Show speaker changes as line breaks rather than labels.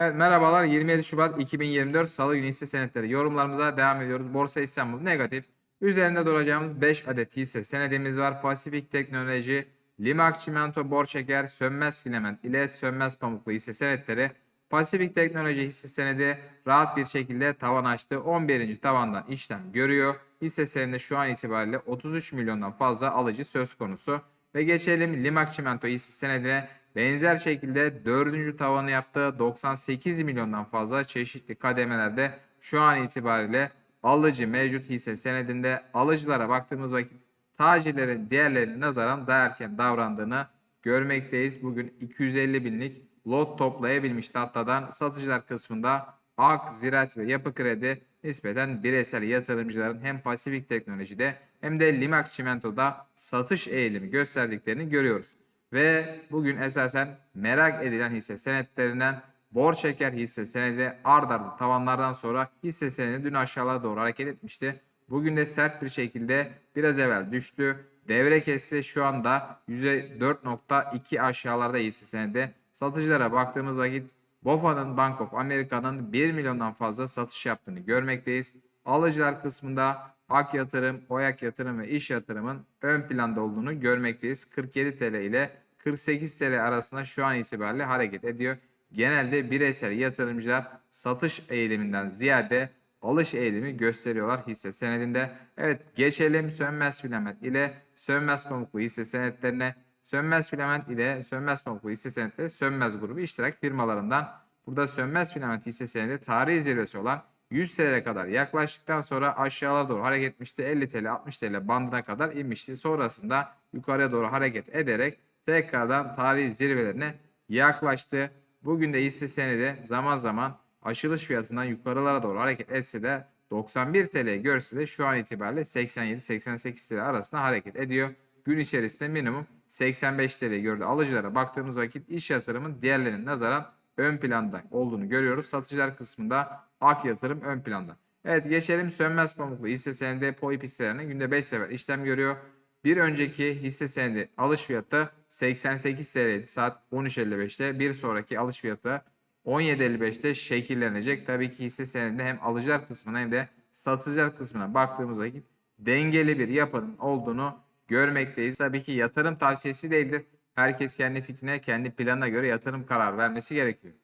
Evet merhabalar 27 Şubat 2024 Salı günü hisse senetleri yorumlarımıza devam ediyoruz. Borsa İstanbul negatif. Üzerinde duracağımız 5 adet hisse senedimiz var. Pasifik Teknoloji, Limak Çimento, Borçeker, Sönmez Filament ile Sönmez Pamuklu hisse senetleri. Pasifik Teknoloji hisse senedi rahat bir şekilde tavan açtı. 11. tavandan işlem görüyor. Hisse senedi şu an itibariyle 33 milyondan fazla alıcı söz konusu. Ve geçelim Limak Çimento hisse senedine. Benzer şekilde dördüncü tavanı yaptığı 98 milyondan fazla çeşitli kademelerde şu an itibariyle alıcı mevcut hisse senedinde alıcılara baktığımız vakit tacirlerin diğerlerine nazaran daha erken davrandığını görmekteyiz. Bugün 250 binlik lot toplayabilmişti hattadan satıcılar kısmında Ak, Ziraat ve Yapı Kredi nispeten bireysel yatırımcıların hem Pasifik Teknoloji'de hem de Limak Çimento'da satış eğilimi gösterdiklerini görüyoruz. Ve bugün esasen merak edilen hisse senetlerinden Borçeker hisse senedi ard arda tavanlardan sonra hisse senedi dün aşağılara doğru hareket etmişti. Bugün de sert bir şekilde biraz evvel düştü. Devre kesti şu anda %4.2 aşağılarda hisse senedi. Satıcılara baktığımız vakit BOFA'nın Bank of America'nın 1 milyondan fazla satış yaptığını görmekteyiz. Alıcılar kısmında Ak Yatırım, Oyak Yatırım ve İş Yatırım'ın ön planda olduğunu görmekteyiz. 47 TL ile 48 TL arasında şu an itibariyle hareket ediyor. Genelde bireysel yatırımcılar satış eğiliminden ziyade alış eğilimi gösteriyorlar hisse senedinde. Evet geçelim Sönmez Filament ile Sönmez Pamuklu hisse senetlerine. Sönmez Filament ile Sönmez Pamuklu hisse senetleri Sönmez grubu iştirak firmalarından. Burada Sönmez Filament hisse senedi tarihi zirvesi olan 100 TL'ye kadar yaklaştıktan sonra aşağıya doğru hareket etmişti. 50 TL 60 TL bandına kadar inmişti. Sonrasında yukarıya doğru hareket ederek tekrardan tarihi zirvelerine yaklaştı. Bugün de hisse senedi zaman zaman aşılış fiyatından yukarılara doğru hareket etse de 91 TL görse de şu an itibariyle 87-88 TL arasında hareket ediyor. Gün içerisinde minimum 85 TL gördü. Alıcılara baktığımız vakit iş yatırımın diğerlerine nazaran ön planda olduğunu görüyoruz. Satıcılar kısmında ak yatırım ön planda. Evet geçelim sönmez pamuklu hisse senedi POIP hisselerine günde 5 sefer işlem görüyor. Bir önceki hisse senedi alış fiyatı 88 TL'ydi saat 13.55'te. Bir sonraki alış fiyatı 17.55'te şekillenecek. Tabii ki hisse senedinde hem alıcılar kısmına hem de satıcılar kısmına baktığımız vakit dengeli bir yapının olduğunu görmekteyiz. Tabii ki yatırım tavsiyesi değildir. Herkes kendi fikrine, kendi planına göre yatırım kararı vermesi gerekiyor.